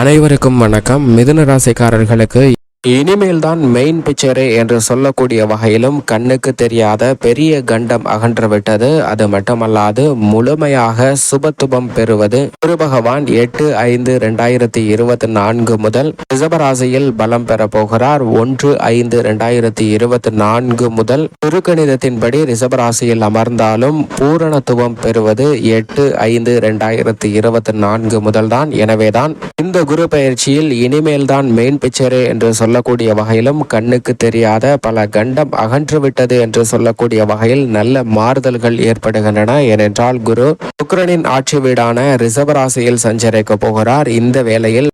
அனைவருக்கும் வணக்கம். மிதுன ராசிக்காரர்களுக்கு இனிமேல் தான் மெயின் பிக்சரே என்று சொல்லக்கூடிய வகையிலும் கண்ணுக்கு தெரியாத பெரிய கண்டம் அகன்றுவிட்டது. அது மட்டுமல்லாது முழுமையாக சுபத்துபம் பெறுவது குரு பகவான் எட்டு ஐந்து இரண்டாயிரத்தி இருபத்தி நான்கு முதல் ரிஷபராசியில் பலம் பெற போகிறார். ஒன்று ஐந்து இரண்டாயிரத்தி இருபத்தி நான்கு முதல் திருக்கணிதத்தின்படி ரிஷபராசியில் அமர்ந்தாலும் பூரணத்துவம் பெறுவது எட்டு ஐந்து இரண்டாயிரத்தி இருபத்தி நான்கு முதல்தான். எனவேதான் இந்த குரு பயிற்சியில் இனிமேல் தான் மெயின் பிக்சரே என்று சொல்ல சொல்லக்கூடிய வகையிலும் கண்ணுக்கு தெரியாத பல கண்டம் அகன்றுவிட்டது என்று சொல்லக்கூடிய வகையில் நல்ல மாறுதல்கள் ஏற்படுகின்றன. ஏனென்றால் குரு சுக்கரனின் ஆட்சி வீடான ரிஷபராசியில் சஞ்சரிக்க போகிறார். இந்த வேளையில்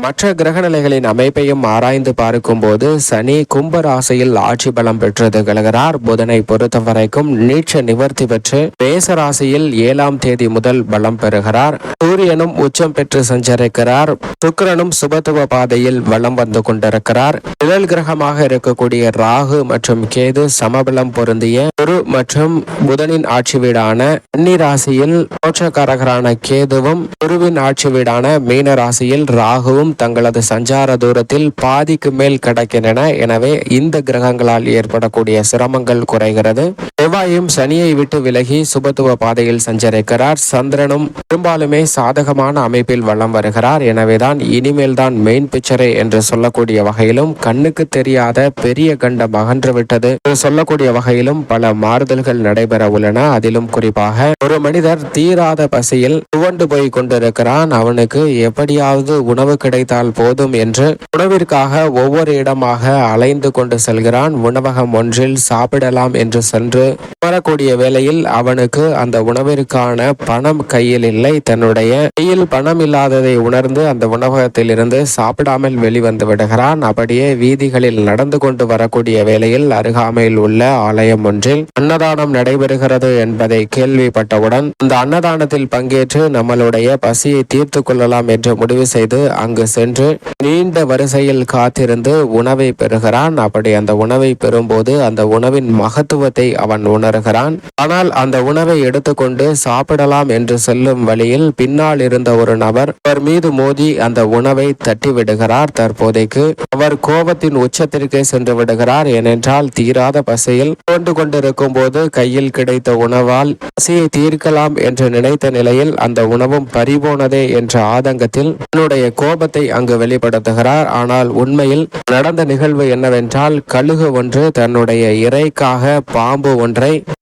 மற்ற கிரகநிலைகளின் அமைப்பையும் ஆராய்ந்து பார்க்கும்போது சனி கும்பராசியில் ஆட்சி பலம் பெற்று திகழ்கிறார் புதனை பொறுத்த வரைக்கும் நீட்ச நிவர்த்தி பெற்று மேசராசியில் ஏழாம் தேதி முதல் பலம் பெறுகிறார். சூரியனும் உச்சம் பெற்று சஞ்சரிக்கிறார். சுக்கிரனும் சுபத்துவ பாதையில் வலம் வந்து கொண்டிருக்கிறார். நிழல் கிரகமாக இருக்கக்கூடிய ராகு மற்றும் கேது சமபலம் பொருந்திய குரு மற்றும் புதனின் ஆட்சி வீடான கன்னி ராசியில் மோட்சக்காரகரான கேதுவும் குருவின் ஆட்சி வீடான மீன ராசியில் ராகுவும் தங்களது சஞ்சார தூரத்தில் பாதிக்கு மேல் கிடக்கின்றன. எனவே இந்த கிரகங்களால் ஏற்படக்கூடிய சிரமங்கள் குறைகிறது. செவ்வாயும் சனியை விட்டு விலகி சுபத்துவ பாதையில் சஞ்சரிக்கிறார். சந்திரனும் பெரும்பாலுமே சாதகமான அமைப்பில் வலம் வருகிறார். எனவேதான் இனிமேல் தான் மெயின் பிக்சரே என்று சொல்லக்கூடிய வகையிலும் கண்ணுக்கு தெரியாத பெரிய கண்டம் அகன்றுவிட்டது என்று சொல்லக்கூடிய வகையிலும் பல மாறுதல்கள் நடைபெற உள்ளன. அதிலும் குறிப்பாக ஒரு மனிதர் தீராத பசியில் துவண்டு போய் கொண்டிருக்கிறான். அவனுக்கு எப்படியாவது உணவு கிடைத்தால் போதும் என்று உணவிற்காக ஒவ்வொரு இடமாக அலைந்து கொண்டு செல்கிறான். உணவகம் ஒன்றில் சாப்பிடலாம் என்று சென்று வரக்கூடிய வேளையில் அவனுக்கு அந்த உணவிற்கான பணம் கையில் இல்லை. தன்னுடைய கையில் பணம் இல்லாததை உணர்ந்து அந்த உணவகத்தில் இருந்து சாப்பிடாமல் வெளிவந்து விடுகிறான். அப்படியே வீதிகளில் நடந்து கொண்டு வரக்கூடிய வேளையில் அருகாமையில் உள்ள ஆலயம் ஒன்றில் அன்னதானம் நடைபெறுகிறது என்பதை கேள்விப்பட்டவுடன் அந்த அன்னதானத்தில் பங்கேற்று நம்மளுடைய பசியை தீர்த்து கொள்ளலாம் என்று முடிவு செய்து அங்கு சென்று நீண்ட வரிசையில் காத்திருந்து உணவை பெறுகிறான். அப்படி அந்த உணவை பெறும்போது அந்த உணவின் மகத்துவத்தை அவன் உணர்கிறான். ஆனால் அந்த உணவை எடுத்துக்கொண்டு சாப்பிடலாம் என்று செல்லும் வழியில் பின்னால் இருந்த ஒரு நபர் அவர் மீது மோதி அந்த உணவை தட்டி விடுகிறார் தற்போதைக்கு அவர் கோபத்தின் உச்சத்திற்கு சென்று விடுகிறார். ஏனென்றால் தீராத பசியில் கொண்டு கொண்டிருக்கும் போது கையில் கிடைத்த உணவால் பசியை தீர்க்கலாம் என்று நினைத்த நிலையில் அந்த உணவும் பறிபோனதே என்ற ஆதங்கத்தில் தன்னுடைய கோபத்தை அங்கு வெளிப்படுத்துகிறார். ஆனால் உண்மையில் நடந்த நிகழ்வு என்னவென்றால் கழுகு ஒன்று தன்னுடைய இறைக்காக பாம்பு ஒன்று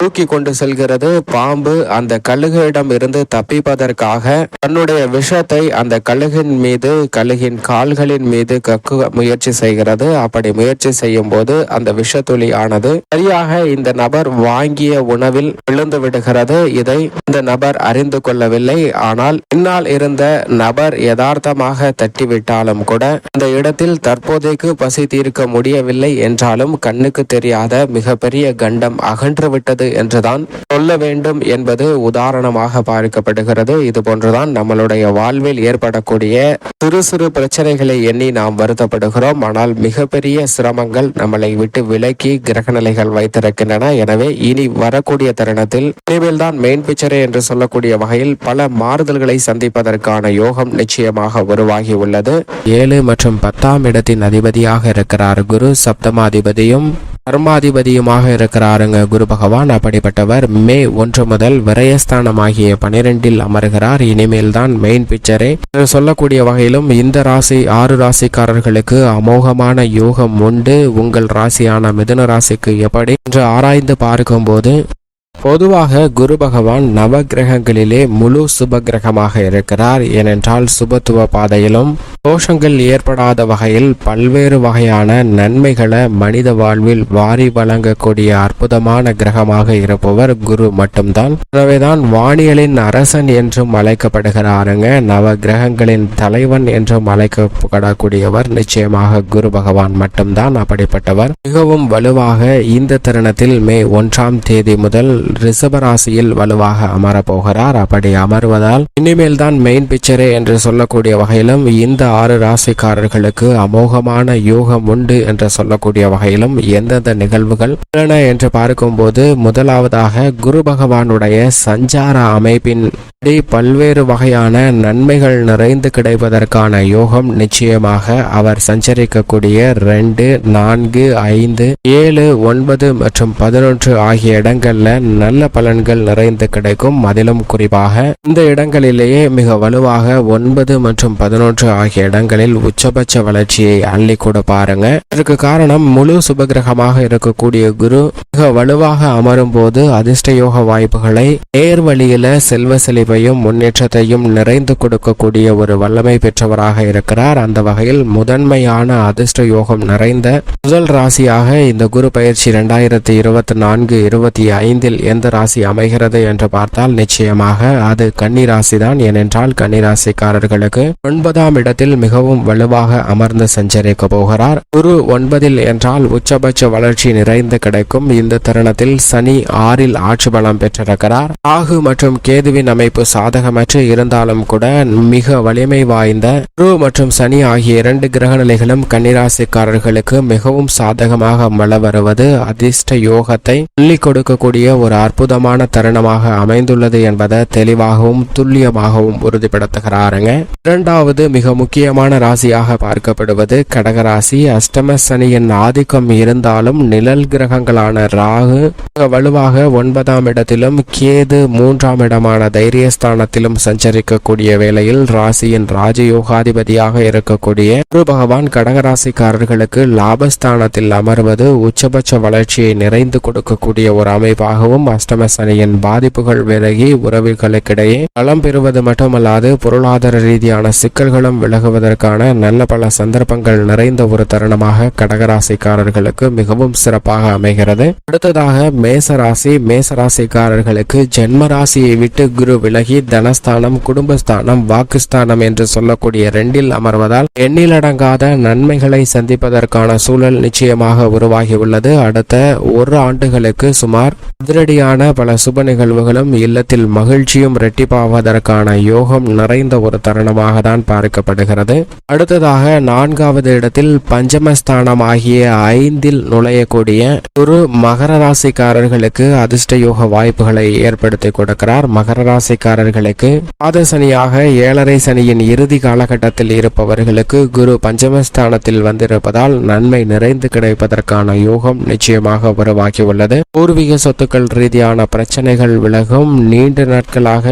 தூக்கி கொண்டு செல்கிறது. பாம்பு அந்த கழுகிடம் இருந்து தப்பிப்பதற்காக தன்னுடைய விஷத்தை அந்த கழுகின் மீது கழுகின் கால்களின் மீது கக்க முயற்சி செய்கிறது. அப்படி முயற்சி செய்யும் போது அந்த விஷத்துளி ஆனது சரியாக இந்த நபர் வாங்கிய உணவில் விழுந்து விடுகிறது. இதை இந்த நபர் அறிந்து கொள்ளவில்லை. ஆனால் பின்னால் இருந்த நபர் யதார்த்தமாக தட்டிவிட்டாலும் கூட இந்த இடத்தில் தற்போதைக்கு பசி தீர்க்க முடியவில்லை என்றாலும் கண்ணுக்கு தெரியாத மிகப்பெரிய கண்டம் அகன்று விட்டது என்றுதான் சொல்ல வேண்டும் என்பது உதாரணமாக பார்க்கப்படுகிறது. இது போன்றுதான் நம்மளுடைய வாழ்வில் ஏற்படக்கூடிய சிறு சிறு பிரச்சனைகளை எண்ணி நாம் வருத்தப்படுகிறோம். ஆனால் மிகப்பெரிய சிரமங்கள் நம்மளை விட்டு விலக்கி கிரகநிலைகள் வைத்திருக்கின்றன. எனவே இனி வரக்கூடிய தருணத்தில் இனிமேல் தான் மெயின் பிக்சரே என்று சொல்லக்கூடிய வகையில் பல மாறுதல்களை சந்திப்பதற்கான யோகம் நிச்சயமாக உருவாகி உள்ளது. ஏழு மற்றும் பத்தாம் இடத்தின் அதிபதியாக இருக்கிறார் குரு. சப்தமாதிபதியும் கர்மாதிபதியுமாக இருக்கிறாருங்க. குரு பகவான் அப்படிப்பட்டவர் மே ஒன்று முதல் விரயஸ்தானமாகிய பனிரெண்டில் அமர்கிறார். இனிமேல் தான் மெயின் பிக்சரே சொல்லக்கூடிய வகையிலும் இந்த ராசி ஆறு ராசிக்காரர்களுக்கு அமோகமான யோகம் உண்டு. உங்கள் ராசியான மிதுன ராசிக்கு எப்படி என்று ஆராய்ந்து பார்க்கும்போது பொதுவாக குரு பகவான் நவ கிரகங்களிலே முழு சுப கிரகமாக இருக்கிறார். ஏனென்றால் சுபத்துவ பாதையிலும் தோஷங்கள் ஏற்படாத வகையில் பல்வேறு வகையான நன்மைகளை மனித வாழ்வில் வாரி வழங்கக்கூடிய அற்புதமான கிரகமாக இருப்பவர் குரு மட்டும்தான். எனவேதான் வானியலின் அரசன் என்றும் அழைக்கப்படுகிறாருங்க. நவ கிரகங்களின் தலைவன் என்றும் அழைக்கப்படக்கூடியவர் நிச்சயமாக குரு பகவான் மட்டும்தான் அப்படிப்பட்டவர். மிகவும் வலுவாக இந்த தருணத்தில் மே ஒன்றாம் தேதி முதல் ரிஷபராசியில் வலுவாக அமரப் போகிறார் அப்படி அமர்வதால் இனிமேல் தான் மெயின் பிக்சரே என்று சொல்லக்கூடிய வகையிலும் இந்த ஆறு ராசிக்காரர்களுக்கு அமோகமான யோகம் உண்டு என்று சொல்லக்கூடிய வகையிலும் எந்தெந்த நிகழ்வுகள் உள்ளன என்று பார்க்கும்போது முதலாவதாக குரு பகவானுடைய சஞ்சார அமைப்பின் பல்வேறு வகையான நன்மைகள் நிறைந்து கிடைப்பதற்கான யோகம் நிச்சயமாக அவர் சஞ்சரிக்கக்கூடிய ரெண்டு நான்கு ஐந்து ஏழு ஒன்பது மற்றும் பதினொன்று ஆகிய இடங்கள்ல நல்ல பலன்கள் நிறைந்து கிடைக்கும். அதிலும் குறிப்பாக இந்த இடங்களிலேயே மிக வலுவாக ஒன்பது மற்றும் பதினொன்று ஆகிய இடங்களில் உச்சபட்ச வளர்ச்சியை அள்ளி கூட பாருங்க. இதற்கு காரணம் முழு சுபகிரகமாக இருக்கக்கூடிய குரு மிக வலுவாக அமரும் போது அதிர்ஷ்ட யோக வாய்ப்புகளை நேர் வழியில செல்வ செழிப்பையும் முன்னேற்றத்தையும் நிறைந்து கொடுக்கக்கூடிய ஒரு வல்லமை பெற்றவராக இருக்கிறார். அந்த வகையில் முதன்மையான அதிர்ஷ்ட யோகம் நிறைந்த முதல் ராசியாக இந்த குரு பயிற்சி இரண்டாயிரத்தி இருபத்தி நான்கு இருபத்தி ஐந்தில் எந்த ராசி அமைகிறது என்று பார்த்தால் நிச்சயமாக அது கன்னி ராசி தான் ஏனென்றால் கன்னி ராசிக்காரர்களுக்கு ஒன்பதாம் இடத்தில் மிகவும் வலுவாக அமர்ந்து சஞ்சரிக்க போகிறார் குரு ஒன்பதில் என்றால் உச்சபட்ச வளர்ச்சி நிறைந்து கிடைக்கும். இந்த தருணத்தில் சனி ஆறில் ஆட்சி பலம் பெற்றிருக்கிறார். ராகு மற்றும் கேதுவின் அமைப்பு சாதகமற்று இருந்தாலும் கூட மிக வலிமை வாய்ந்த குரு மற்றும் சனி ஆகிய இரண்டு கிரக நிலைகளும் கன்னிராசிக்காரர்களுக்கு மிகவும் சாதகமாக மழ வருவது அதிர்ஷ்ட யோகத்தை அள்ளி கொடுக்கக்கூடிய ஒரு அற்புதமான தருணமாக அமைந்துள்ளது என்பதை தெளிவாகவும் துல்லியமாகவும் உறுதிப்படுத்துகிறாருங்க. இரண்டாவது மிக முக்கிய முக்கியமான ராசியாக பார்க்கப்படுவது கடகராசி. அஷ்டம சனியின் ஆதிக்கம் இருந்தாலும் நிழல் கிரகங்களான ராகு வலுவாக ஒன்பதாம் இடத்திலும் கேது மூன்றாம் இடமான தைரியஸ்தானத்திலும் சஞ்சரிக்கக்கூடிய வேளையில் ராசியின் ராஜயோகாதிபதியாக இருக்கக்கூடிய குரு பகவான் கடகராசிக்காரர்களுக்கு லாபஸ்தானத்தில் அமர்வது உச்சபட்ச வளர்ச்சியை நிறைந்து கொடுக்கக்கூடிய ஒரு அமைப்பாகவும் அஷ்டம சனியின் பாதிப்புகள் விலகி உறவுகளுக்கிடையே பலம் பெறுவது மட்டுமல்லாது பொருளாதார ரீதியான சிக்கல்களும் விலகும் விலகுவதற்கான நல்ல பல சந்தர்ப்பங்கள் நிறைந்த ஒரு தருணமாக கடகராசிக்காரர்களுக்கு மிகவும் சிறப்பாக அமைகிறது. அடுத்ததாக மேசராசி. மேசராசிக்காரர்களுக்கு ஜென்ம ராசியை விட்டு குரு விலகி தனஸ்தானம் குடும்பஸ்தானம் வாக்குஸ்தானம் என்று சொல்லக்கூடிய ரெண்டில் அமர்வதால் எண்ணிலடங்காத நன்மைகளை சந்திப்பதற்கான சூழல் நிச்சயமாக உருவாகியுள்ளது. அடுத்த ஒரு ஆண்டுகளுக்கு சுமார் அதிரடியான பல சுப நிகழ்வுகளும் இல்லத்தில் மகிழ்ச்சியும் இரட்டிப்பாவதற்கான யோகம் நிறைந்த ஒரு தருணமாக தான் பார்க்கப்படுகிறது. அடுத்ததாக நான்காவது இடத்தில் பஞ்சமஸ்தானம் ஆகிய ஐந்தில் நுழையக்கூடிய ஒரு மகர ராசிக்காரர்களுக்கு அதிர்ஷ்ட யோக வாய்ப்புகளை ஏற்படுத்தி கொடுக்கிறார். மகர ராசிக்காரர்களுக்கு பாத சனியாக ஏழரை சனியின் இறுதி காலகட்டத்தில் இருப்பவர்களுக்கு குரு பஞ்சமஸ்தானத்தில் வந்திருப்பதால் நன்மை நிறைந்து கிடைப்பதற்கான யோகம் நிச்சயமாக உருவாகியுள்ளது பூர்வீக சொத்துக்கள் ரீதியான பிரச்சனைகள் விலகும். நீண்ட நாட்களாக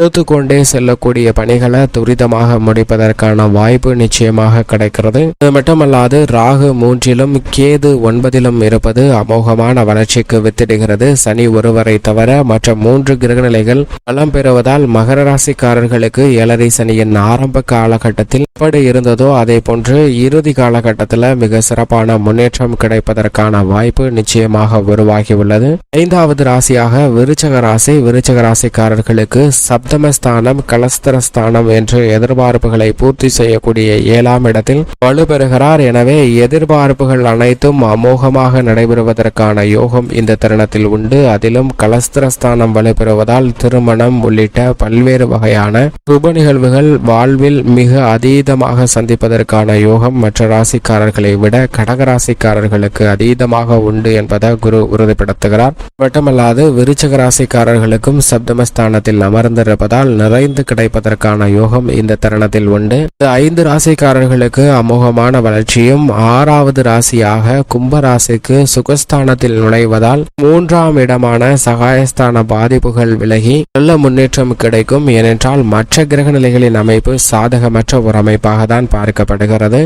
இழுத்து கொண்டே செல்லக்கூடிய பணிகளை துரிதமாக முடிப்பதற்கான வாய்ப்பு நிச்சயமாக கிடைக்கிறது. இது மட்டுமல்லாது ராகு மூன்றிலும் கேது ஒன்பதிலும் இருப்பது அமோகமான வளர்ச்சிக்கு வித்திடுகிறது. சனி ஒருவரை தவிர மற்ற மூன்று கிரகநிலைகள் பலம் பெறுவதால் மகர ராசிக்காரர்களுக்கு ஏழரை சனியின் ஆரம்ப காலகட்டத்தில் எப்படி இருந்ததோ அதே போன்று இறுதி காலகட்டத்தில் மிக சிறப்பான முன்னேற்றம் கிடைப்பதற்கான வாய்ப்பு நிச்சயமாக உருவாகியுள்ளது. ஐந்தாவது ராசியாக விருச்சக ராசி விருச்சக ராசிக்காரர்களுக்கு சப்தமஸ்தானம் கலஸ்தரஸ்தானம் என்று எதிர்பார்ப்புகளை பூர்த்தி செய்யக்கூடிய ஏழாம் இடத்தில் வலுப்பெறுகிறார் எனவே எதிர்பார்ப்புகள் அனைத்தும் அமோகமாக நடைபெறுவதற்கான யோகம் இந்த தருணத்தில் உண்டு. அதிலும் கலஸ்திரஸ்தானம் வலுப்பெறுவதால் திருமணம் உள்ளிட்ட பல்வேறு வகையான சுப நிகழ்வுகள் வாழ்வில் மிக அதீதமாக சந்திப்பதற்கான யோகம் மற்ற ராசிக்காரர்களை விட கடகராசிக்காரர்களுக்கு அதீதமாக உண்டு என்பதை குரு உறுதிப்படுத்துகிறார். மட்டுமல்லாது விருச்சக ராசிக்காரர்களுக்கும் சப்தமஸ்தானத்தில் அமர்ந்திருப்பதால் நிறைந்து கிடைப்பதற்கான யோகம் இந்த தருணத்தில் உண்டு. ஐந்து ராசிக்காரர்களுக்கு அமோகமான வளர்ச்சியும் ஆறாவது ராசியாக கும்ப ராசிக்கு சுகஸ்தானத்தில் நுழைவதால் மூன்றாம் இடமான சகாயஸ்தான பாதிப்புகள் விலகி நல்ல முன்னேற்றம் கிடைக்கும். ஏனென்றால் மற்ற கிரக நிலைகளின் அமைப்பு சாதகமற்ற ஒரு அமைப்பாக தான் பார்க்கப்படுகிறது.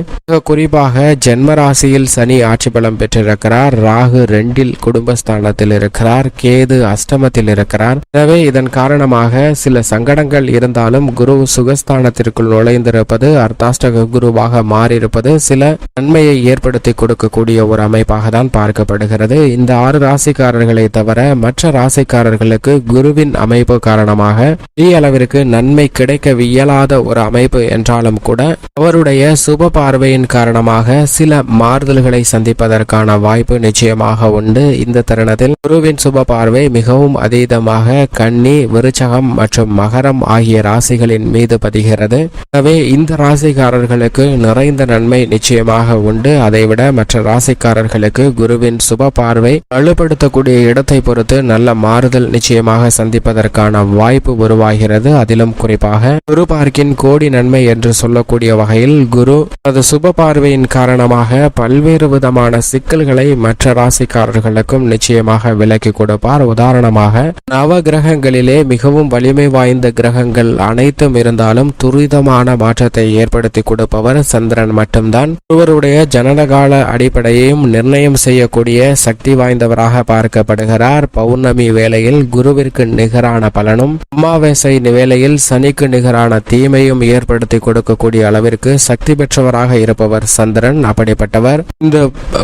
குறிப்பாக ஜென்ம ராசியில் சனி ஆட்சி பலம் பெற்றிருக்கிறார். ராகு ரெண்டில் குடும்பஸ்தானத்தில் இருக்கிறார். கேது அஷ்டமத்தில் இருக்கிறார். எனவே இதன் காரணமாக சில சங்கடங்கள் இருந்தாலும் குரு சுகஸ்தானத்திற்குள் நுழைந்திருப்பது அர்த்தாஷ்டக குருவாக மாறியிருப்பது சில நன்மையை ஏற்படுத்தி கொடுக்கக்கூடிய ஒரு அமைப்பாக தான் பார்க்கப்படுகிறது. இந்த ஆறு ராசிக்காரர்களை தவிர மற்ற ராசிக்காரர்களுக்கு குருவின் அமைப்பு காரணமாக பெரிய அளவிற்கு நன்மை கிடைக்க இயலாத ஒரு அமைப்பு என்றாலும் கூட அவருடைய சுப பார்வையின் காரணமாக சில மாறுதல்களை சந்திப்பதற்கான வாய்ப்பு நிச்சயமாக உண்டு. இந்த தருணத்தில் குருவின் சுப பார்வை மிகவும் அதீதமாக கன்னி விருச்சகம் மற்றும் மகரம் ஆகிய ராசிகளின் மீது பதிகிறது. எனவே இந்த இந்த ராசிக்காரர்களுக்கு நிறைந்த நன்மை நிச்சயமாக உண்டு. அதைவிட மற்ற ராசிக்காரர்களுக்கு குருவின் சுப பார்வை வலுப்படுத்தக்கூடிய இடத்தை பொறுத்து நல்ல மாறுதல் நிச்சயமாக சந்திப்பதற்கான வாய்ப்பு உருவாகிறது. அதிலும் குறிப்பாக குரு பார்க்கின் கோடி நன்மை என்று சொல்லக்கூடிய வகையில் குரு தனது சுப பார்வையின் காரணமாக பல்வேறு விதமான சிக்கல்களை மற்ற ராசிக்காரர்களுக்கும் நிச்சயமாக விலக்கி கொடுப்பார். உதாரணமாக நவ கிரகங்களிலே மிகவும் வலிமை வாய்ந்த கிரகங்கள் அனைத்தும் இருந்தாலும் துரிதமான மாற்றத்தை ஏற்படுத்தி கொடுப்பவர் சந்திரன் மட்டும்தான். ஒருவருடைய ஜனனகால அடிப்படையையும் நிர்ணயம் செய்யக்கூடிய சக்தி வாய்ந்தவராக பார்க்கப்படுகிறார். பௌர்ணமி வேளையில் குருவிற்கு நிகரான பலனும் அமாவாசை வேளையில் சனிக்கு நிகரான தீமையும் ஏற்படுத்தி கொடுக்கக்கூடிய அளவிற்கு சக்தி பெற்றவராக இருப்பவர் சந்திரன் அப்படிப்பட்டவர். இந்த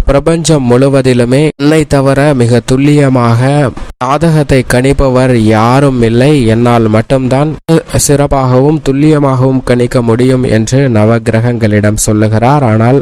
பிரபஞ்சம் முழுவதிலுமே என்னை தவிர மிக துல்லியமாக சாதகத்தை கணிப்பவர் யாரும் இல்லை. என்னால் மட்டும்தான் சிறப்பாகவும் துல்லியமாகவும் கணிக்க முடியும் என்று நவ கிரகங்களிடம் சொல்லுகிறார். ஆனால்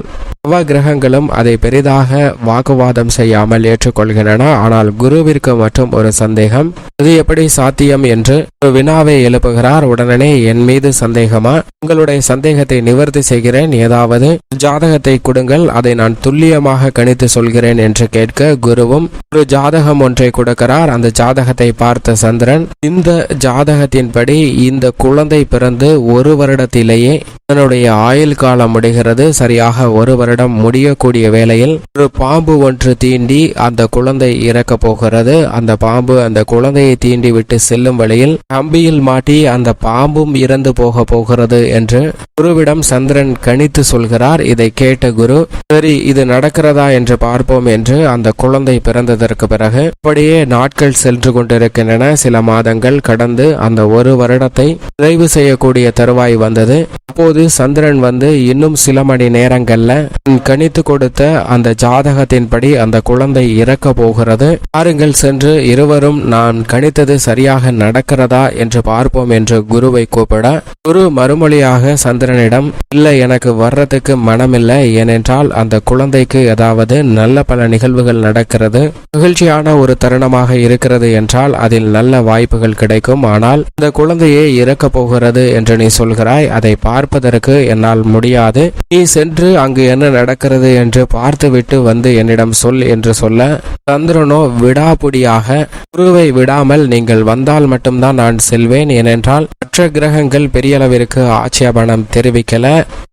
நவ கிரகங்களும் அதை பெரிதாக வாக்குவாதம் செய்யாமல் ஏற்றுக்கொள்கின்றன. ஆனால் குருவிற்கு மட்டும் ஒரு சந்தேகம் அது எப்படி சாத்தியம்? என்று ஒரு வினாவை எழுப்புகிறார். உடனே என் மீது சந்தேகமா? உங்களுடைய சந்தேகத்தை நிவர்த்தி செய்கிறேன். ஏதாவது ஜாதகத்தை கொடுங்கள். அதை நான் துல்லியமாக கணித்து சொல்கிறேன் என்று கேட்க குருவும் ஒரு ஜாதகம் ஒன்றை கொடுக்கிறார். அந்த ஜாதகத்தை பார்த்த சந்திரன் இந்த ஜாதகத்தின்படி இந்த குழந்தை பிறந்து ஒரு வருடத்திலேயே அதனுடைய ஆயுள் காலம் முடிகிறது. சரியாக ஒரு வருடம் முடியக்கூடிய வேளையில் ஒரு பாம்பு ஒன்று தீண்டி அந்த குழந்தை இறக்க போகிறது. அந்த பாம்பு அந்த குழந்தையை தீண்டி விட்டு செல்லும் வழியில் கம்பியில் மாட்டி அந்த பாம்பும் இறந்து போக போகிறது என்று குருவிடம் சந்திரன் கணித்து சொல்கிறார். இதை கேட்ட குரு சரி இது நடக்கிறதா என்று பார்ப்போம் என்று அந்த குழந்தை பிறந்ததற்கு பிறகு அப்படியே நாட்கள் சென்று கொண்டிருக்கின்றன. சில மாதங்கள் கடந்து அந்த ஒரு வருடத்தை நிறைவு செய்யக்கூடிய தருவாய் வந்தது. அப்போது அப்போது சந்திரன் வந்து இன்னும் சில மணி நேரங்கள்ல கணித்து கொடுத்த அந்த ஜாதகத்தின்படி அந்த குழந்தை இறக்க போகிறது. பாருங்கள் சென்று இருவரும் நான் கணித்தது சரியாக நடக்கிறதா என்று பார்ப்போம் என்று குருவை கூப்பிட குரு மறுமொழியாக சந்திரனிடம் இல்லை எனக்கு வர்றதுக்கு மனமில்லை. ஏனென்றால் அந்த குழந்தைக்கு ஏதாவது நல்ல பல நிகழ்வுகள் நடக்கிறது. மகிழ்ச்சியான ஒரு தருணமாக இருக்கிறது என்றால் அதில் நல்ல வாய்ப்புகள் கிடைக்கும். ஆனால் இந்த குழந்தையே இறக்க போகிறது என்று நீ சொல்கிறாய். அதை பார்ப்ப பார்ப்பதற்கு என்னால் முடியாது. நீ சென்று அங்கு என்ன நடக்கிறது என்று பார்த்துவிட்டு வந்து என்னிடம் சொல் என்று சொல்ல சந்திரனோ விடாபுடியாக குருவை விடாமல் நீங்கள் வந்தால் மட்டும்தான் நான் செல்வேன். ஏனென்றால் மற்ற கிரகங்கள் பெரிய அளவிற்கு ஆட்சேபணம் தெரிவிக்கல.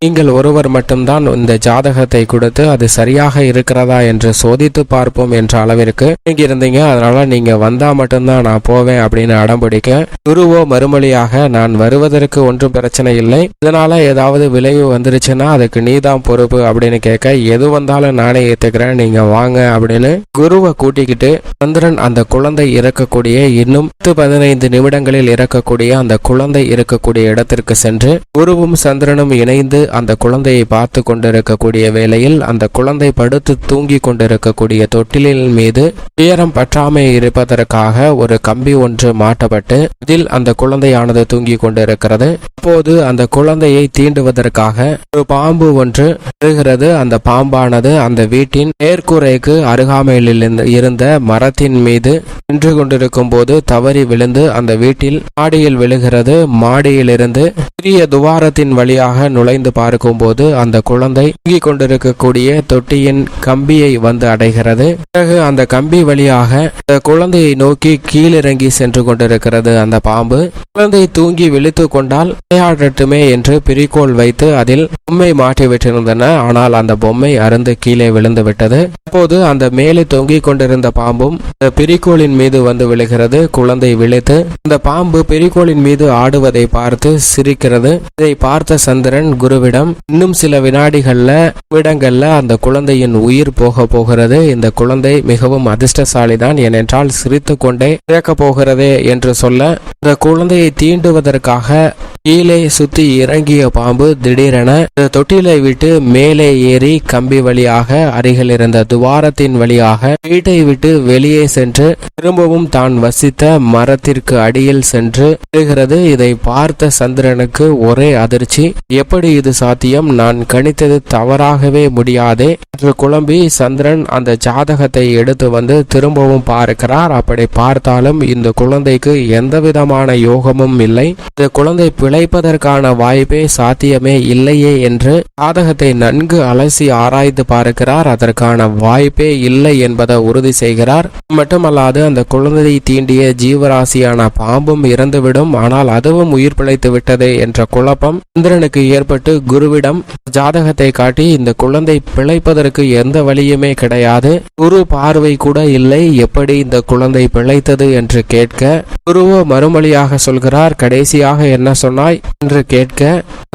நீங்கள் ஒருவர் மட்டும்தான் இந்த ஜாதகத்தை கொடுத்து அது சரியாக இருக்கிறதா என்று சோதித்து பார்ப்போம் என்ற அளவிற்கு நீங்க இருந்தீங்க அதனால நீங்க வந்தா மட்டும்தான் நான் போவேன் அப்படின்னு அடம்பிடிக்க குருவோ மறுமொழியாக நான் வருவதற்கு ஒன்றும் பிரச்சனை இல்லை. இதனால் ஏதாவது விளைவு வந்துருச்சுன்னா அதுக்கு நீதான் பொறுப்பு அப்படின்னு கேட்க எது வந்தாலும் நானே ஏற்றுக்கிறேன் நீங்க வாங்க அப்படின்னு குருவை கூட்டிக்கிட்டு சந்திரன் அந்த குழந்தை இறக்கக்கூடிய இன்னும் பத்து பதினைந்து நிமிடங்களில் இறக்கக்கூடிய அந்த குழந்தை இருக்கக்கூடிய இடத்திற்கு சென்று குருவும் சந்திரனும் இணைந்து அந்த குழந்தையை பார்த்து கொண்டிருக்கக்கூடிய வேளையில் அந்த குழந்தை படுத்து தூங்கி கொண்டிருக்கக்கூடிய தொட்டிலின் மீது உயரம் பற்றாமை இருப்பதற்காக ஒரு கம்பி ஒன்று மாட்டப்பட்டு அதில் அந்த குழந்தையானது தூங்கி கொண்டிருக்கிறது. அப்போது அந்த குழந்தையை தீண்டுவதற்காக ஒரு பாம்பு ஒன்று வருகிறது அந்த பாம்பானது அந்த வீட்டின் மேற்கூரைக்கு அருகாமையில் இருந்த மரத்தின் மீது நின்று கொண்டிருக்கும் போது தவறி விழுந்து அந்த வீட்டில் மாடியில் விழுகிறது. மாடியிலிருந்து சிறிய துவாரத்தின் வழியாக நுழைந்து பார்க்கும்போது அந்த குழந்தை தூங்கிக் கொண்டிருக்கக்கூடிய தொட்டியின் கம்பியை வந்து அடைகிறது. பிறகு அந்த கம்பி வழியாக அந்த குழந்தையை நோக்கி கீழிறங்கி சென்று கொண்டிருக்கிறது. அந்த பாம்பு குழந்தை தூங்கி விழித்து கொண்டால் விளையாடட்டுமே என்று பிரிக்கோள் வைத்து அதில் பொம்மை மாட்டிவிட்டிருந்தன. ஆனால் அந்த பொம்மை அருந்து கீழே விழுந்து விட்டது அப்போது அந்த மேலே தொங்கிக் கொண்டிருந்த பாம்பும் அந்த பிரிக்கோளின் மீது வந்து விழுகிறது. குழந்தை விழித்து அந்த பாம்பு பிரிக்கோளின் மீது ஆடுவதை பார்த்து சிரிக்கிறது. இதை பார்த்த சந்திரன் குருவிடம் இன்னும் சில வினாடிகள்ல விடங்கள்ல அந்த குழந்தையின் உயிர் போக போகிறது. இந்த குழந்தை மிகவும் அதிர்ஷ்டசாலிதான். ஏனென்றால் சிரித்து கொண்டே இறக்கப் போகிறதே என்று சொல்ல இந்த குழந்தையை தீண்டுவதற்காக கீழே சுத்தி இறங்கிய பாம்பு திடீரென தொட்டிலை விட்டு மேலே ஏறி கம்பி வழியாக அருகில் இருந்த துவாரத்தின் வழியாக வீட்டை விட்டு வெளியே சென்று திரும்பவும் தான் வசித்த மரத்திற்கு அடியில் சென்று விழுகிறது இதை பார்த்த சந்திரனுக்கு ஒரே அதிர்ச்சி. எப்படி இது சாத்தியம்? நான் கணித்தது தவறாகவே முடியாதே. என்று குழம்பி சந்திரன் அந்த ஜாதகத்தை எடுத்து வந்து திரும்பவும் பார்க்கிறார். அப்படி பார்த்தாலும் இந்த குழந்தைக்கு எந்த விதமான யோகமும் இல்லை. இந்த குழந்தை பிழை பிழைப்பதற்கான வாய்ப்பே சாத்தியமே இல்லையே என்று ஜாதகத்தை நன்கு அலசி ஆராய்ந்து பார்க்கிறார். அதற்கான வாய்ப்பே இல்லை என்பதை உறுதி செய்கிறார். மட்டுமல்லாது அந்த குழந்தையை தீண்டிய ஜீவராசியான பாம்பும் இறந்துவிடும். ஆனால் அதுவும் உயிர் பிழைத்து விட்டதே என்ற குழப்பம் இந்திரனுக்கு ஏற்பட்டு குருவிடம் ஜாதகத்தை காட்டி இந்த குழந்தை பிழைப்பதற்கு எந்த வழியுமே கிடையாது. குரு பார்வை கூட இல்லை. எப்படி இந்த குழந்தை பிழைத்தது என்று கேட்க குருவோ மறுமொழியாக சொல்கிறார். கடைசியாக என்ன சொன்னாய்? என்று கேட்க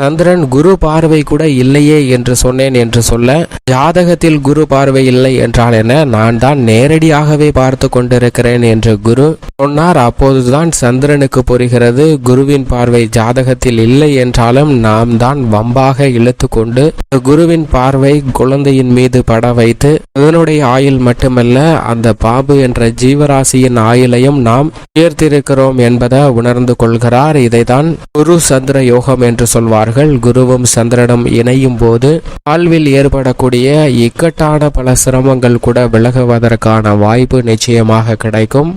சந்திரன் குரு பார்வை கூட இல்லையே என்று சொன்னேன் என்று சொல்ல ஜாதகத்தில் குரு பார்வை இல்லை என்றால் என்ன? நான் தான் நேரடியாகவே பார்த்து கொண்டிருக்கிறேன் என்று குரு சொன்னார். அப்போதுதான் சந்திரனுக்கு புரிகிறது குருவின் பார்வை ஜாதகத்தில் இல்லை என்றாலும் நாம் தான் வம்பாக இழுத்து கொண்டு குருவின் பார்வை குழந்தையின் மீது பட வைத்து அதனுடைய ஆயுள் மட்டுமல்ல அந்த பாபு என்ற ஜீவராசியின் ஆயுளையும் நாம் உயர்த்திருக்கிறோம் என்பதை உணர்ந்து கொள்கிறார். இதைதான் குரு சந்திர யோகம் என்று சொல்வார்கள். குருவும் சந்திரனும் இணையும் போது வாழ்வில் ஏற்படக்கூடிய இக்கட்டான பல சிரமங்கள் கூட விலகுவதற்கான வாய்ப்பு நிச்சயமாக கிடைக்கும்.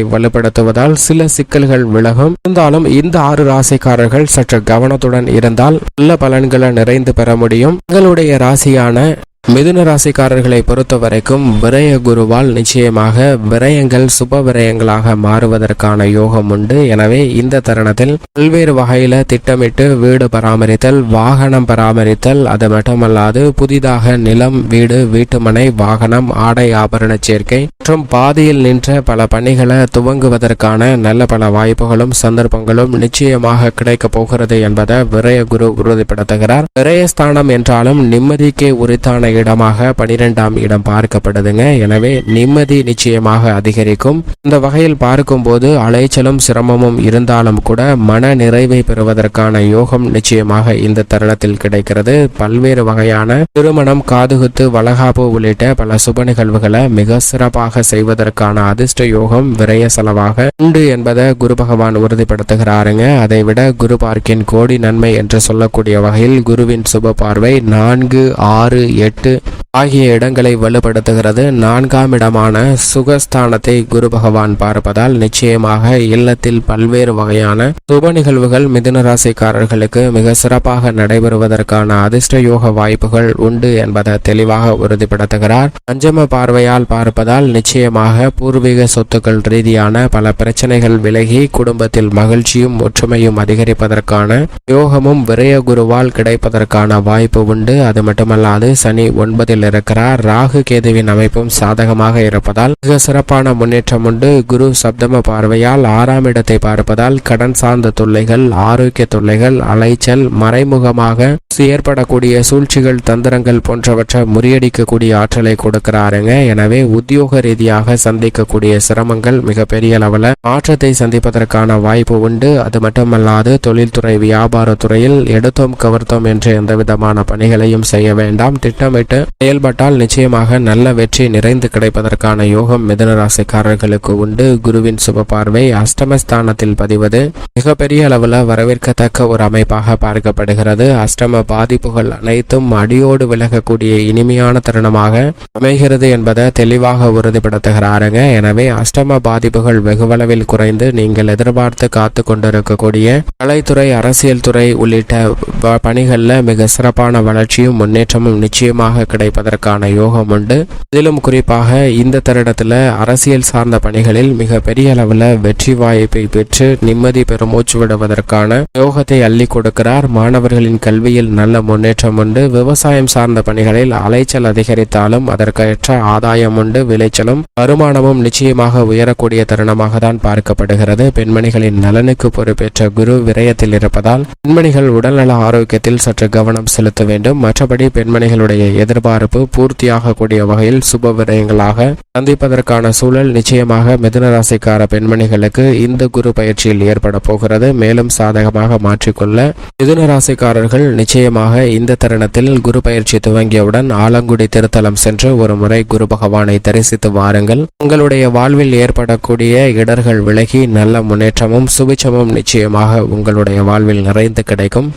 வலுப்படுத்துவதால் சில சிக்கல்கள் விலகும். இருந்தாலும் இந்த ஆறு ராசிக்காரர்கள் சற்று கவனத்துடன் இருந்தால் நல்ல பலன்களை நிறைந்து பெற முடியும். உங்களுடைய ராசியான மிதுன ராசிக்காரர்களை பொறுத்த வரைக்கும் விரய குருவால் நிச்சயமாக விரயங்கள் சுப விரயங்களாக மாறுவதற்கான யோகம் உண்டு. எனவே இந்த தருணத்தில் பல்வேறு வகையில திட்டமிட்டு வீடு பராமரித்தல் வாகனம் பராமரித்தல் அது மட்டுமல்லாது புதிதாக நிலம் வீடு வீட்டுமனை வாகனம் ஆடை ஆபரண சேர்க்கை மற்றும் பாதியில் நின்ற பல பணிகளை துவங்குவதற்கான நல்ல பல வாய்ப்புகளும் சந்தர்ப்பங்களும் நிச்சயமாக கிடைக்க போகிறது என்பதை விரய குரு உறுதிப்படுத்துகிறார். விரயஸ்தானம் என்றாலும் நிம்மதிக்கே உரித்தான இடமாக பனிரெண்டாம் இடம் பார்க்கப்படுதுங்க எனவே நிம்மதி நிச்சயமாக அதிகரிக்கும். இந்த வகையில் பார்க்கும்போது அலைச்சலும் சிரமமும் இருந்தாலும் கூட மன நிறைவை பெறுவதற்கான யோகம் நிச்சயமாக இந்த தருணத்தில் கிடைக்கிறது. பல்வேறு வகையான திருமணம் காதுகுத்து வளகாப்பு உள்ளிட்ட பல சுப நிகழ்வுகளை மிக சிறப்பாக செய்வதற்கான அதிர்ஷ்ட யோகம் விரய செலவாக உண்டு என்பதை குரு பகவான் உறுதிப்படுத்துகிறாருங்க. அதை விட குரு பார்க்கின் கோடி நன்மை என்று சொல்லக்கூடிய வகையில் குருவின் சுப பார்வை நான்கு ஆறு எட்டு எட்டு ஆகிய இடங்களை வலுப்படுத்துகிறது. நான்காம் இடமான சுகஸ்தானத்தை குரு பகவான் பார்ப்பதால் நிச்சயமாக இல்லத்தில் பல்வேறு வகையான சுப நிகழ்வுகள் மிதுன ராசிக்காரர்களுக்கு மிக சிறப்பாக நடைபெறுவதற்கான அதிர்ஷ்ட யோக வாய்ப்புகள் உண்டு என்பதை தெளிவாக உறுதிப்படுத்துகிறார். பஞ்சம பார்வையால் பார்ப்பதால் நிச்சயமாக பூர்வீக சொத்துக்கள் ரீதியான பல பிரச்சனைகள் விலகி குடும்பத்தில் மகிழ்ச்சியும் ஒற்றுமையும் அதிகரிப்பதற்கான யோகமும் விரய குருவால் கிடைப்பதற்கான வாய்ப்பு உண்டு. அது மட்டுமல்லாது சனி ஒன்பதில் இருக்கிறார். ராகு கேதுவின் அமைப்பும் சாதகமாக இருப்பதால் மிக சிறப்பான முன்னேற்றம் உண்டு. குரு சப்தம பார்வையால் ஆறாம் இடத்தை பார்ப்பதால் கடன் சார்ந்த தொல்லைகள் ஆரோக்கிய தொல்லைகள் அலைச்சல் மறைமுகமாக ஏற்படக்கூடிய சூழ்ச்சிகள் தந்திரங்கள் போன்றவற்றை முறியடிக்கக்கூடிய ஆற்றலை கொடுக்கிறாருங்க. எனவே உத்தியோக ரீதியாக சந்திக்கக்கூடிய சிரமங்கள் மிகப்பெரிய அளவில் மாற்றத்தை சந்திப்பதற்கான வாய்ப்பு உண்டு. அது மட்டுமல்லாது தொழில்துறை வியாபாரத்துறையில் எடுத்தோம் கவர்த்தோம் என்ற எந்த விதமான பணிகளையும் செய்ய வேண்டாம். திட்டமிட்டு திட்டமிட்டு செயல்பட்டால் நிச்சயமாக நல்ல வெற்றி நிறைந்து கிடைப்பதற்கான யோகம் மிதனராசிக்காரர்களுக்கு உண்டு. குருவின் சுப பார்வை அஷ்டமஸ்தானத்தில் பதிவது மிகப்பெரிய அளவில் வரவேற்கத்தக்க ஒரு அமைப்பாக பார்க்கப்படுகிறது. அஷ்டம பாதிப்புகள் அனைத்தும் அடியோடு விலகக்கூடிய இனிமையான தருணமாக அமைகிறது என்பதை தெளிவாக உறுதிப்படுத்துகிறாருங்க. எனவே அஷ்டம பாதிப்புகள் வெகுவளவில் குறைந்து நீங்கள் எதிர்பார்த்து காத்து கொண்டிருக்கக்கூடிய கலைத்துறை அரசியல் துறை உள்ளிட்ட பணிகளில் மிக சிறப்பான வளர்ச்சியும் முன்னேற்றமும் நிச்சயமாக நிச்சயமாக கிடைப்பதற்கான யோகம் உண்டு. இதிலும் குறிப்பாக இந்த தருடத்துல அரசியல் சார்ந்த பணிகளில் மிக பெரிய அளவில் வெற்றி வாய்ப்பை பெற்று நிம்மதி பெருமூச்சு விடுவதற்கான யோகத்தை அள்ளி கொடுக்கிறார். மாணவர்களின் கல்வியில் நல்ல முன்னேற்றம் உண்டு. விவசாயம் சார்ந்த பணிகளில் அலைச்சல் அதிகரித்தாலும் அதற்கேற்ற ஆதாயம் உண்டு. விளைச்சலும் வருமானமும் நிச்சயமாக உயரக்கூடிய தருணமாக தான் பார்க்கப்படுகிறது. பெண்மணிகளின் நலனுக்கு பொறுப்பேற்ற குரு விரயத்தில் இருப்பதால் பெண்மணிகள் உடல்நல ஆரோக்கியத்தில் சற்று கவனம் செலுத்த வேண்டும். மற்றபடி பெண்மணிகளுடைய எதிர்பார்ப்பு பூர்த்தியாகக்கூடிய வகையில் சுப விரயங்களாக சந்திப்பதற்கான சூழல் நிச்சயமாக மிதனராசிக்கார பெண்மணிகளுக்கு இந்த குரு பயிற்சியில் ஏற்பட போகிறது. மேலும் சாதகமாக மாற்றிக்கொள்ள மிதுன ராசிக்காரர்கள் நிச்சயமாக இந்த தருணத்தில் குரு பயிற்சி துவங்கியவுடன் ஆலங்குடி திருத்தலம் சென்று ஒரு முறை குரு பகவானை தரிசித்து வாருங்கள். உங்களுடைய வாழ்வில் ஏற்படக்கூடிய இடர்கள் விலகி நல்ல முன்னேற்றமும் சுபிச்சமும் நிச்சயமாக உங்களுடைய வாழ்வில் நிறைந்து கிடைக்கும்.